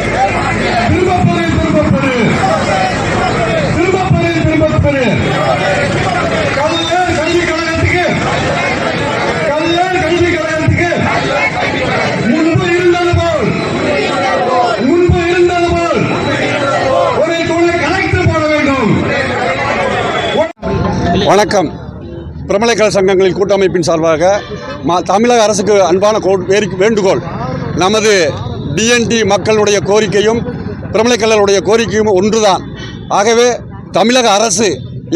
திரும்பப்பெரு திரும்பப்பெரு திரும்பப்பெரு திரும்பப்பெரு கல்யாண் கல்வி கழகத்துக்கு கல்யாண் கல்வி கழகத்துக்கு முன்பு இருந்தது போல் முன்பு இருந்தது போல் ஒரு துணை கலெக்டர் போட வேண்டும் வணக்கம் பிரமலைக்கல சங்கங்களின் கூட்டமைப்பின் சார்பாக மா தமிழக அரசுக்கு அன்பான வேரி- வேண்டுகோள். நமது டிஎன்டி மக்களுடைய கோரிக்கையும் பிரமலைக்கல்லருடைய கோரிக்கையும் ஒன்றுதான். ஆகவே தமிழக அரசு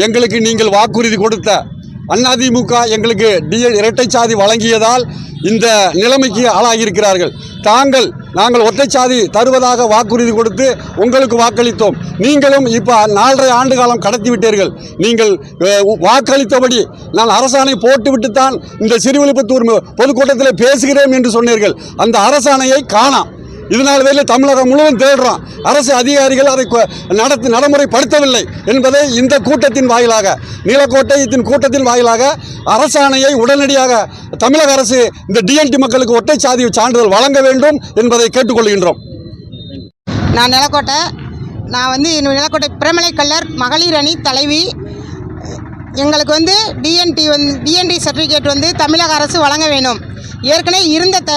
எங்களுக்கு நீங்கள் வாக்குறுதி கொடுத்த அதிமுக எங்களுக்கு டிஎ இரட்டை சாதி வழங்கியதால் இந்த நிலைமைக்கு ஆளாகியிருக்கிறார்கள். தாங்கள் நாங்கள் ஒற்றை சாதி தருவதாக வாக்குறுதி கொடுத்து உங்களுக்கு வாக்களித்தோம். நீங்களும் இப்போ நாலரை ஆண்டு காலம் கடத்தி விட்டீர்கள். நீங்கள் வாக்களித்தபடி நான் அரசாணை போட்டுவிட்டுத்தான் இந்த சிறுவிழுப்புத்தூர் பொதுக்கூட்டத்தில் பேசுகிறேன் என்று சொன்னீர்கள். அந்த அரசாணையை காணாம். இதனால வேலை தமிழகம் முழுவதும் தேடுறோம். அரசு அதிகாரிகள் அதை நடத்தி நடைமுறைப்படுத்தவில்லை என்பதை இந்த கூட்டத்தின் வாயிலாக நீலக்கோட்டையத்தின் கூட்டத்தின் வாயிலாக அரசாணையை உடனடியாக தமிழக அரசு இந்த டிஎன்டி மக்களுக்கு ஒற்றை சாதி சான்றிதழ் வழங்க வேண்டும் என்பதை கேட்டுக்கொள்கின்றோம். நான் நிலக்கோட்டை நான் வந்து என்னுடைய நிலக்கோட்டை பிரமலை கல்லர் மகளிர் அணி தலைவி. எங்களுக்கு வந்து டிஎன்டி வந்து டிஎன்டி சர்டிஃபிகேட் வந்து தமிழக அரசு வழங்க வேண்டும். ஏற்கனவே இருந்த த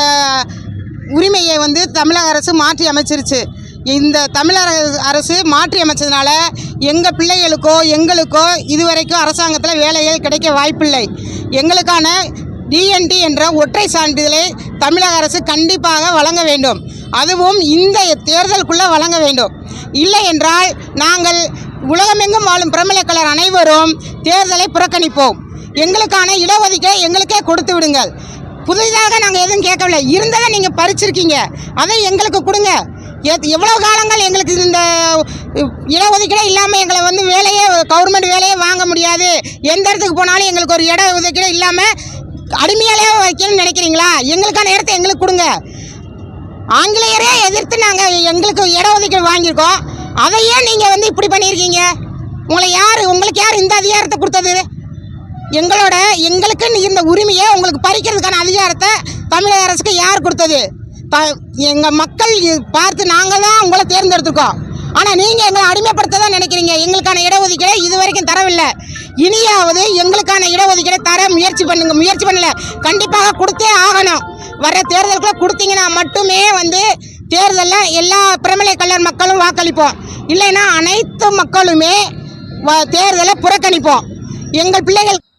உரிமையை வந்து தமிழக அரசு மாற்றி அமைச்சிருச்சு. இந்த தமிழக அரசு மாற்றி அமைச்சதுனால எங்கள் பிள்ளைகளுக்கோ எங்களுக்கோ இதுவரைக்கும் அரசாங்கத்தில் வேலைகள் கிடைக்க வாய்ப்பில்லை. எங்களுக்கான டிஎன்டி என்ற ஒற்றை சான்றிதழை தமிழக அரசு கண்டிப்பாக வழங்க வேண்டும். அதுவும் இந்த தேர்தலுக்குள்ளே வழங்க வேண்டும். இல்லை என்றால் நாங்கள் உலகமெங்கும் வாழும் பிரமலக்கலர் அனைவரும் தேர்தலை புறக்கணிப்போம். எங்களுக்கான இடஒதுக்கீடை எங்களுக்கே கொடுத்து விடுங்கள். புதிதாக நாங்கள் எதுவும் கேட்கவில்லை. இருந்ததை நீங்கள் பறிச்சிருக்கீங்க. அதை எங்களுக்கு கொடுங்க. எத்- எவ்வளோ காலங்கள் எங்களுக்கு இந்த இடஒதுக்கீடே இல்லாமல் எங்களை வந்து வேலையே கவர்மெண்ட் வேலையே வாங்க முடியாது. எந்த இடத்துக்கு போனாலும் எங்களுக்கு ஒரு இட ஒதுக்கீடு இல்லாமல் அடிமையாலே வைக்கணும்னு நினைக்கிறீங்களா? எங்களுக்கான இடத்த எங்களுக்கு கொடுங்க. ஆங்கிலேயரே எதிர்த்து நாங்கள் எங்களுக்கு இட ஒதுக்கீடு வாங்கியிருக்கோம். அதையே நீங்கள் வந்து இப்படி பண்ணியிருக்கீங்க. உங்களை யார் உங்களுக்கு யார் இந்த அதிகாரத்தை கொடுத்தது? எங்களோட எங்களுக்குன்னு இருந்த உரிமையை உங்களுக்கு பறிக்கிறதுக்கான அதிகாரத்தை தமிழக அரசுக்கு யார் கொடுத்தது? ப எங்கள் மக்கள் பார்த்து நாங்கள் தான் உங்களை தேர்ந்தெடுத்திருக்கோம். ஆனால் நீங்கள் எங்களை அடிமைப்படுத்த தான் நினைக்கிறீங்க. எங்களுக்கான இடஒதுக்கீடை இது வரைக்கும் தரவில்லை. இனியாவது எங்களுக்கான இடஒதுக்கீடை தர முயற்சி பண்ணுங்க. முயற்சி பண்ணல. கண்டிப்பாக கொடுத்தே ஆகணும். வர தேர்தலுக்குள்ள கொடுத்தீங்கன்னா மட்டுமே வந்து தேர்தலில் எல்லா பிரமலை கல்லர் மக்களும் வாக்களிப்போம். இல்லைன்னா அனைத்து மக்களுமே தேர்தலை புறக்கணிப்போம். எங்கள் பிள்ளைகள்